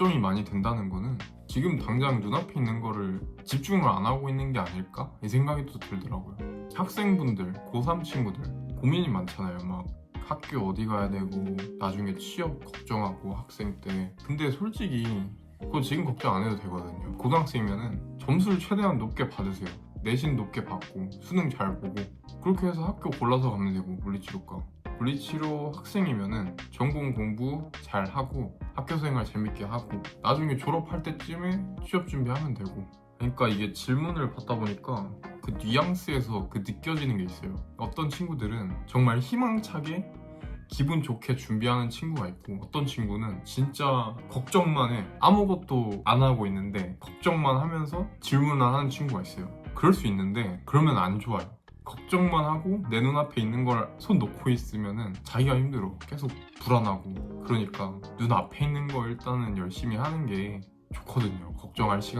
걱정이 많이 된다는 거는 지금 당장 눈앞에 있는 거를 집중을 안 하고 있는 게 아닐까? 이 생각이 또 들더라고요. 학생분들, 고3 친구들 고민이 많잖아요. 막 학교 어디 가야 되고 나중에 취업 걱정하고 학생 때 근데 솔직히 그거 지금 걱정 안 해도 되거든요. 고등학생이면은 점수를 최대한 높게 받으세요. 내신 높게 받고 수능 잘 보고 그렇게 해서 학교 골라서 가면 되고 물리치료과 물리치료 학생이면은 전공 공부 잘 하고 학교 생활 재밌게 하고 나중에 졸업할 때쯤에 취업 준비하면 되고. 그러니까 이게 질문을 받다 보니까 그 뉘앙스에서 그 느껴지는 게 있어요. 어떤 친구들은 정말 희망차게 기분 좋게 준비하는 친구가 있고 어떤 친구는 진짜 걱정만 해. 아무것도 안 하고 있는데 걱정만 하면서 질문 안 하는 친구가 있어요. 그럴 수 있는데 그러면 안 좋아요 걱정만 하고 내 눈앞에 있는 걸 손 놓고 있으면은 자기가 힘들어. 계속 불안하고. 그러니까 눈앞에 있는 거 일단은 열심히 하는 게 좋거든요. 걱정할 시간